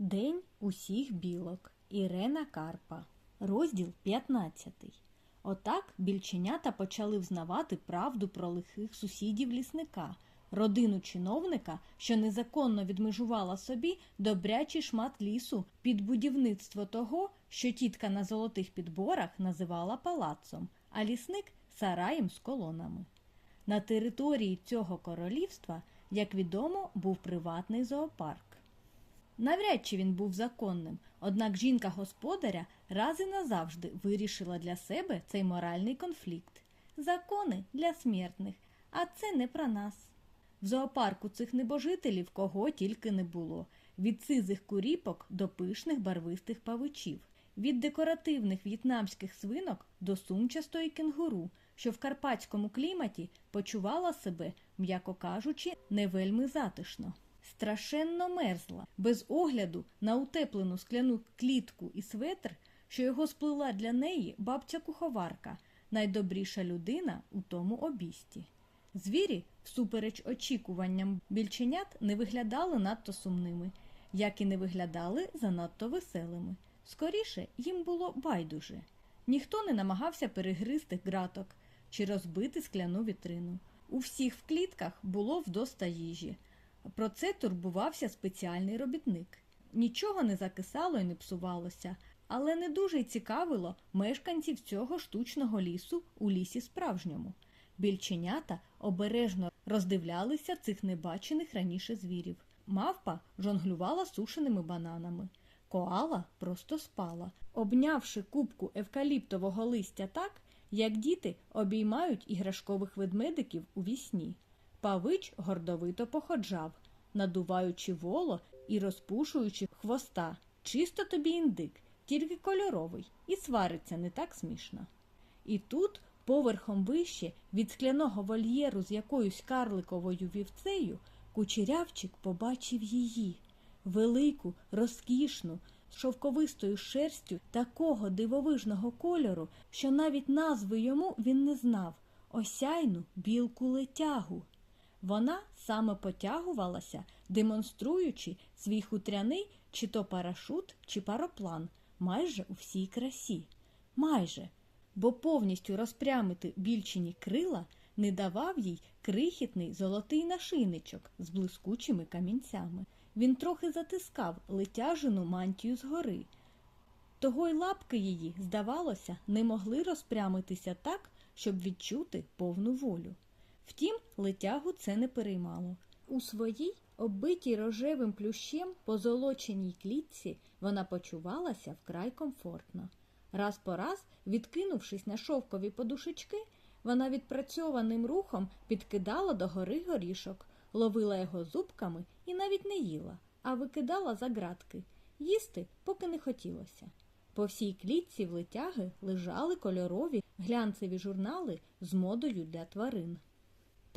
День усіх білок. Ірена Карпа. Розділ 15. Отак більченята почали взнавати правду про лихих сусідів лісника, родину чиновника, що незаконно відмежувала собі добрячий шмат лісу під будівництво того, що тітка на золотих підборах називала палацом, а лісник сараєм з колонами. На території цього королівства, як відомо, був приватний зоопарк. Навряд чи він був законним, однак жінка господаря раз і назавжди вирішила для себе цей моральний конфлікт. Закони для смертних, а це не про нас. В зоопарку цих небожителів кого тільки не було: від сизих куріпок до пишних барвистих павичів, від декоративних в'єтнамських свинок до сумчастої кенгуру, що в карпатському кліматі почувала себе, м'яко кажучи, не вельми затишно. Страшенно мерзла, без огляду на утеплену скляну клітку і светр, що його сплила для неї бабця куховарка, найдобріша людина у тому обісті. Звірі, всупереч очікуванням більченят, не виглядали надто сумними, як і не виглядали занадто веселими. Скоріше їм було байдуже. Ніхто не намагався перегризти граток чи розбити скляну вітрину. У всіх в клітках було вдоста їжі. Про це турбувався спеціальний робітник. Нічого не закисало і не псувалося, але не дуже цікавило мешканців цього штучного лісу у лісі справжньому. Більченята обережно роздивлялися цих небачених раніше звірів. Мавпа жонглювала сушеними бананами. Коала просто спала, обнявши кубку евкаліптового листя так, як діти обіймають іграшкових ведмедиків у вісні. Павич гордовито походжав, надуваючи воло і розпушуючи хвоста. Чисто тобі індик, тільки кольоровий, і свариться не так смішно. І тут, поверхом вище, від скляного вольєру з якоюсь карликовою вівцею, кучерявчик побачив її велику, розкішну, з шовковистою шерстю такого дивовижного кольору, що навіть назви йому він не знав осяйну білку летягу. Вона саме потягувалася, демонструючи свій хутряний чи то парашут, чи пароплан майже у всій красі. Майже, бо повністю розпрямити більчині крила не давав їй крихітний золотий нашийничок з блискучими камінцями. Він трохи затискав летяжену мантію згори. Того й лапки її, здавалося, не могли розпрямитися так, щоб відчути повну волю. Втім, летягу це не переймало. У своїй, оббитій рожевим плющем позолоченій клітці, вона почувалася вкрай комфортно. Раз по раз, відкинувшись на шовкові подушечки, вона відпрацьованим рухом підкидала до гори горішок, ловила його зубками і навіть не їла, а викидала за ґратки. Їсти поки не хотілося. По всій клітці в летяги лежали кольорові глянцеві журнали з модою для тварин.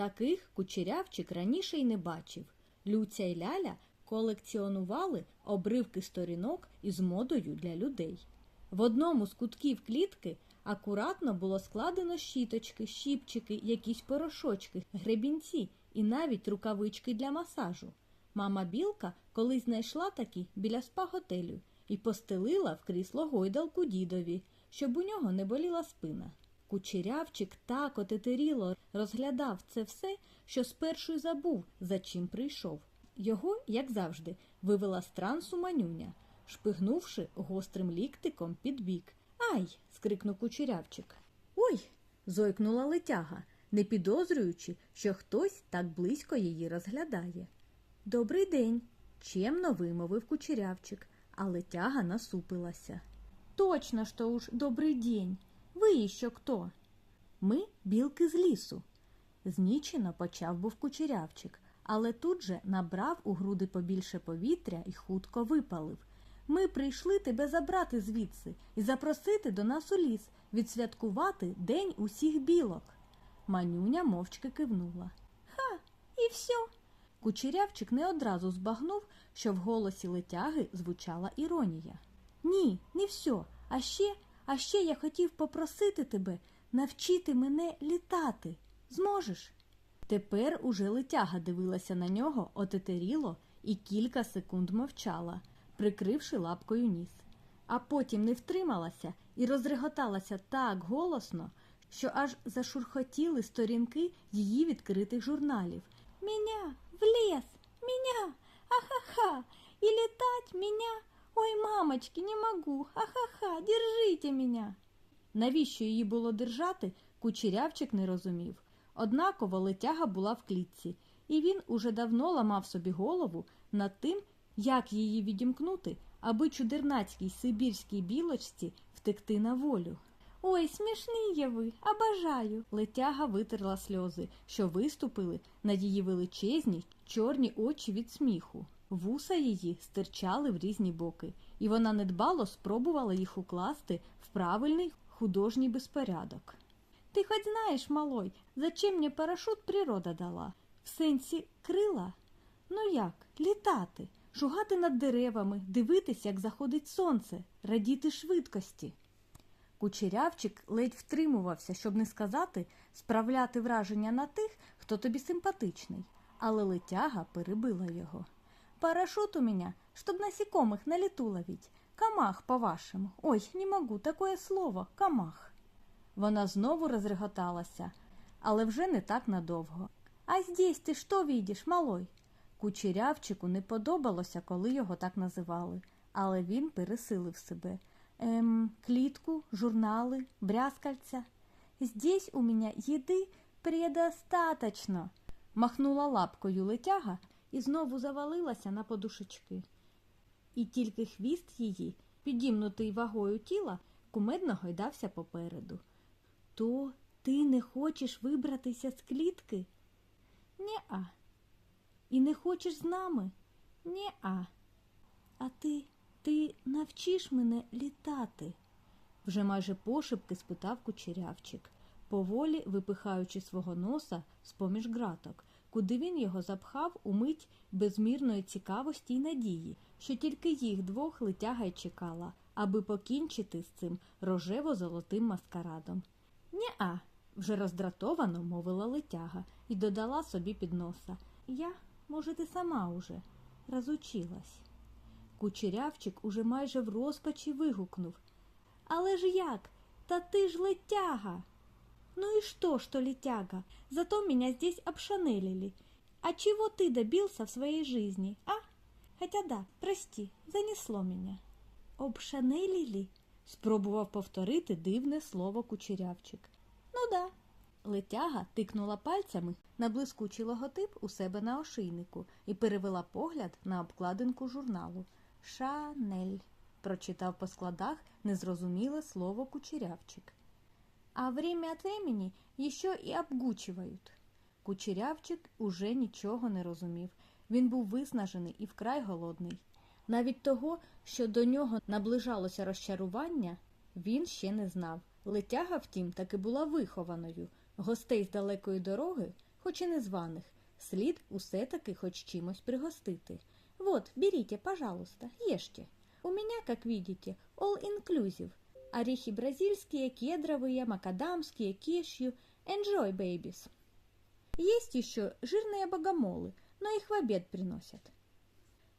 Таких кучерявчик раніше й не бачив. Люця й Ляля колекціонували обривки сторінок із модою для людей. В одному з кутків клітки акуратно було складено щіточки, щіпчики, якісь порошочки, гребінці і навіть рукавички для масажу. Мама білка колись знайшла такі біля спа-готелю і постелила в крісло гойдалку дідові, щоб у нього не боліла спина. Кучерявчик так отетеріло розглядав це все, що спершу й забув, за чим прийшов. Його, як завжди, вивела з трансу манюня, шпигнувши гострим ліктиком під бік. Ай. скрикнув кучерявчик. Ой. зойкнула летяга, не підозрюючи, що хтось так близько її розглядає. Добрий день, чемно вимовив кучерявчик, а летяга насупилася. Точно що уж добрий день. Ви що хто? Ми білки з лісу. Знічено почав був кучерявчик, але тут же набрав у груди побільше повітря і хутко випалив. Ми прийшли тебе забрати звідси і запросити до нас у ліс відсвяткувати День усіх білок. Манюня мовчки кивнула. Ха, і все. Кучерявчик не одразу збагнув, що в голосі летяги звучала іронія. Ні, не все. А ще, а ще я хотів попросити тебе навчити мене літати. Зможеш? Тепер уже летяга дивилася на нього отетеріло і кілька секунд мовчала прикривши лапкою ніс. А потім не втрималася і розреготалася так голосно, що аж зашурхотіли сторінки її відкритих журналів. Меня в лес! Меня! Ахаха! И летать меня! Ой, мамочки, не могу! Ахаха! Держите меня! Навіщо її було держати, кучерявчик не розумів. Однаково летяга була в клітці, і він уже давно ламав собі голову над тим, як її відімкнути, аби чудернацькій сибірській білочці втекти на волю. Ой, смішні є ви, обожаю. Летяга витерла сльози, що виступили на її величезні чорні очі від сміху. Вуса її стирчали в різні боки, і вона недбало спробувала їх укласти в правильний художній безпорядок. Ти хоч знаєш, малой, зачем мені парашут природа дала? В сенсі крила? Ну як, літати, шугати над деревами, дивитись, як заходить сонце, радіти швидкості. Кучерявчик ледь втримувався, щоб не сказати справляти враження на тих, хто тобі симпатичний, але летяга перебила його. Парашют у меня, чтоб насекомых на лету ловить. Камах, по-вашему. Ой, не могу, такое слово, камах. Вона знову розреготалася, але вже не так надовго. А здесь ти що видиш, малой? Кучерявчику не подобалося, коли його так називали, але він пересилив себе. Ем, клітку, журнали, брязкальця. Здесь у меня їди предостаточно. Махнула лапкою летяга і знову завалилася на подушечки. І тільки хвіст її, підімнутий вагою тіла, кумедно гойдався попереду. То ти не хочеш вибратися з клітки? Нє-а. І не хочеш з нами? Нє-а. А ти, ти навчиш мене літати? вже майже пошепки спитав кучерявчик, поволі випихаючи свого носа з-поміж граток, куди він його запхав у мить безмірної цікавості й надії, що тільки їх двох летяга й чекала, аби покінчити з цим рожево-золотим маскарадом. Нє-а, вже роздратовано мовила летяга і додала собі під носа. Я, може, ти сама уже розучилась. Кучерявчик уже майже в розпачі вигукнув. Але ж як? Та ти ж летяга. Ну и что, что летяга? Зато меня здесь обшанелили. А чего ты добился в своей жизни, а? Хотя да, прости, занесло меня. Обшанелили? Спробував повторити дивне слово кучерявчик. Ну да. Летяга тикнула пальцями на блискучий логотип у себе на ошийнику і перевела погляд на обкладинку журналу. Шанель. прочитав по складах незрозуміле слово кучерявчик. А время от времени еще і обгучивають. Кучерявчик уже нічого не розумів. Він був виснажений і вкрай голодний. Навіть того, що до нього наближалося розчарування, він ще не знав. Летяга, втім, таки була вихованою. Гостей з далекої дороги, хоч і незваних, слід усе таки хоч чимось пригостити. Вот, берите, пожалуйста, ешьте. У меня, как видите, all inclusive. Орехи бразильские, кедровые, макадамские, кешью. Enjoy, babies. Есть еще жирные богомолы, но их в обед приносят.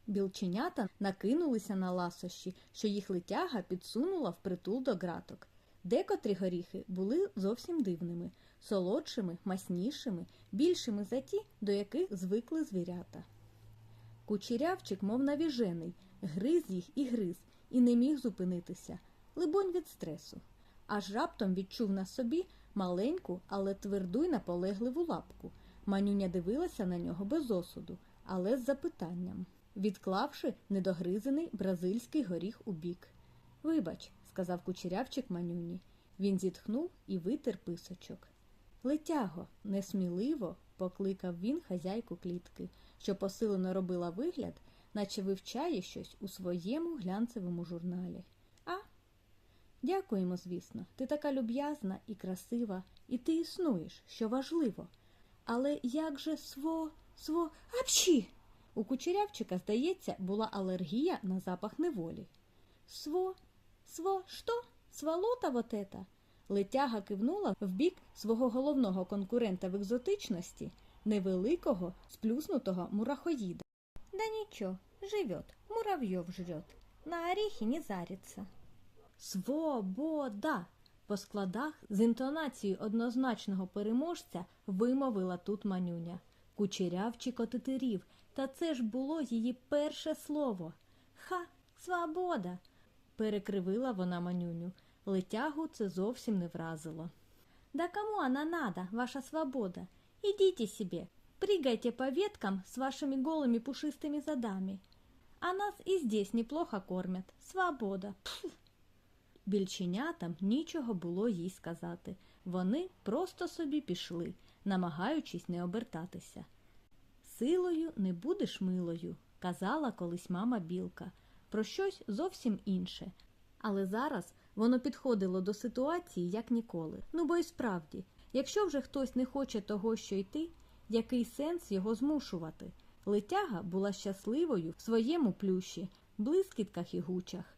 Білченята накинулися на ласощі, що їх летяга підсунула впритул до граток. Декотрі горіхи були зовсім дивними, солодшими, маснішими, більшими за ті, до яких звикли звірята. Кучерявчик, мов навіжений, гриз їх і гриз, і не міг зупинитися, либонь від стресу. Аж раптом відчув на собі маленьку, але тверду й наполегливу лапку. Манюня дивилася на нього без осуду, але з запитанням, відклавши недогризений бразильський горіх у бік. Вибач, сказав кучерявчик манюні. Він зітхнув і витер писочок. Летяго, несміливо покликав він хазяйку клітки, що посилено робила вигляд, наче вивчає щось у своєму глянцевому журналі. Дякуємо, звісно, ти така люб'язна і красива, і ти існуєш, що важливо. Але як же сво, сво, апчі! У кучерявчика, здається, була алергія на запах неволі. Сво, сво, що? Сволота вот это? Летяга кивнула в бік свого головного конкурента в екзотичності, невеликого, сплюснутого мурахоїда. Да нічого, живет, муравьев жрет, на орехи не зарится. Свобода! По складах з інтонацією однозначного переможця вимовила тут манюня. Кучерявчик отетерів, та це ж було її перше слово. Ха, свобода! перекривила вона манюню. Летягу це зовсім не вразило. Да кому она надо, ваша свобода? Идите себе, прыгайте по веткам с вашими голыми пушистыми задами. А нас и здесь неплохо кормят. Свобода. Пф. Більченятам нічого було їй сказати. Вони просто собі пішли, намагаючись не обертатися. Силою не будеш милою, казала колись мама білка, про щось зовсім інше. Але зараз воно підходило до ситуації як ніколи. Ну бо й справді, якщо вже хтось не хоче того, що йти, який сенс його змушувати? Летяга була щасливою в своєму плющі, блискітках і гучах.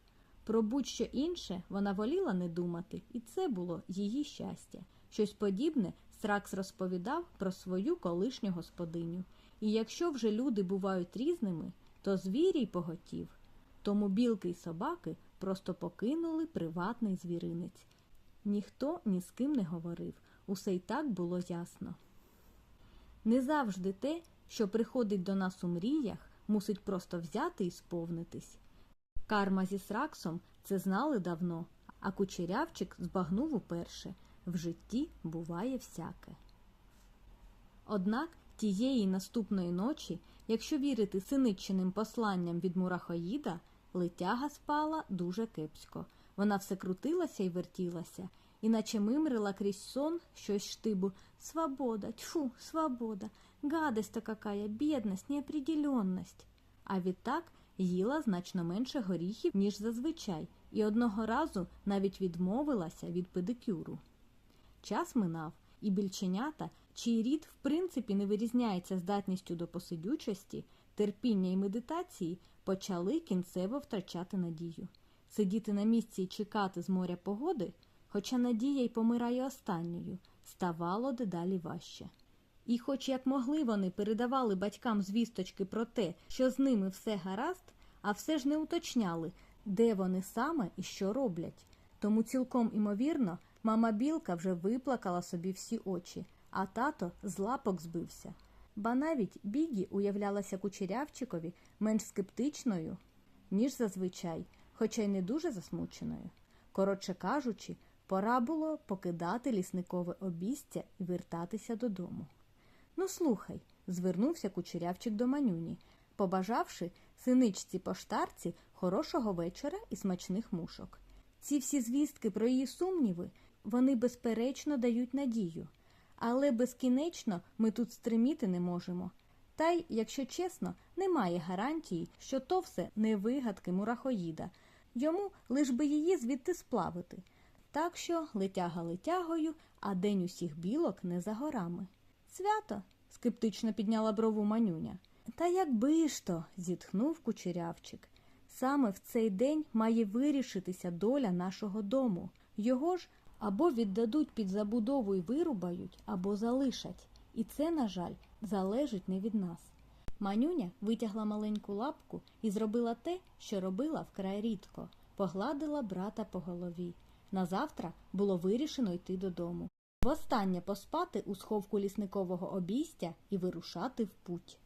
Про будь-що інше вона воліла не думати, і це було її щастя. Щось подібне Сракс розповідав про свою колишню господиню. І якщо вже люди бувають різними, то звірій поготів. Тому білки й собаки просто покинули приватний звіринець. Ніхто ні з ким не говорив, усе й так було ясно. Не завжди те, що приходить до нас у мріях, мусить просто взяти і сповнитись. Карма зі Сраксом це знали давно, а кучерявчик збагнув уперше в житті буває всяке. Однак тієї наступної ночі, якщо вірити синиччиним посланням від мурахоїда, летяга спала дуже кепсько. Вона все крутилася і вертілася, іначе мимрила крізь сон щось штибу «Свобода, тьфу, свобода, гадость-то какая, бідність, неопределенность». А відтак їла значно менше горіхів, ніж зазвичай, і одного разу навіть відмовилася від педикюру. Час минав, і більченята, чий рід в принципі не вирізняється здатністю до посидючості, терпіння і медитації, почали кінцево втрачати надію. Сидіти на місці і чекати з моря погоди, хоча надія й помирає останньою, ставало дедалі важче. І, хоч як могли вони передавали батькам звісточки про те, що з ними все гаразд, а все ж не уточняли, де вони саме і що роблять. Тому цілком імовірно, мама білка вже виплакала собі всі очі, а тато з лапок збився. Ба навіть Бігі уявлялася кучерявчикові менш скептичною, ніж зазвичай, хоча й не дуже засмученою. Коротше кажучи, пора було покидати лісникове обістя і вертатися додому. Ну, слухай, звернувся кучерявчик до манюні, побажавши синичці поштарці хорошого вечора і смачних мушок. Ці всі звістки про її сумніви, вони безперечно дають надію, але безкінечно ми тут стриміти не можемо. Та й, якщо чесно, немає гарантії, що то все не вигадки мурахоїда, йому лиш би її звідти сплавити. Так що летяга летягою, а день усіх білок не за горами. Свято? скептично підняла брову манюня. Та якби ж то, зітхнув кучерявчик. Саме в цей день має вирішитися доля нашого дому. Його ж або віддадуть під забудову і вирубають, або залишать. І це, на жаль, залежить не від нас. Манюня витягла маленьку лапку і зробила те, що робила вкрай рідко погладила брата по голові. Назавтра було вирішено йти додому. Востаннє поспати у сховку лісникового обійстя і вирушати в путь.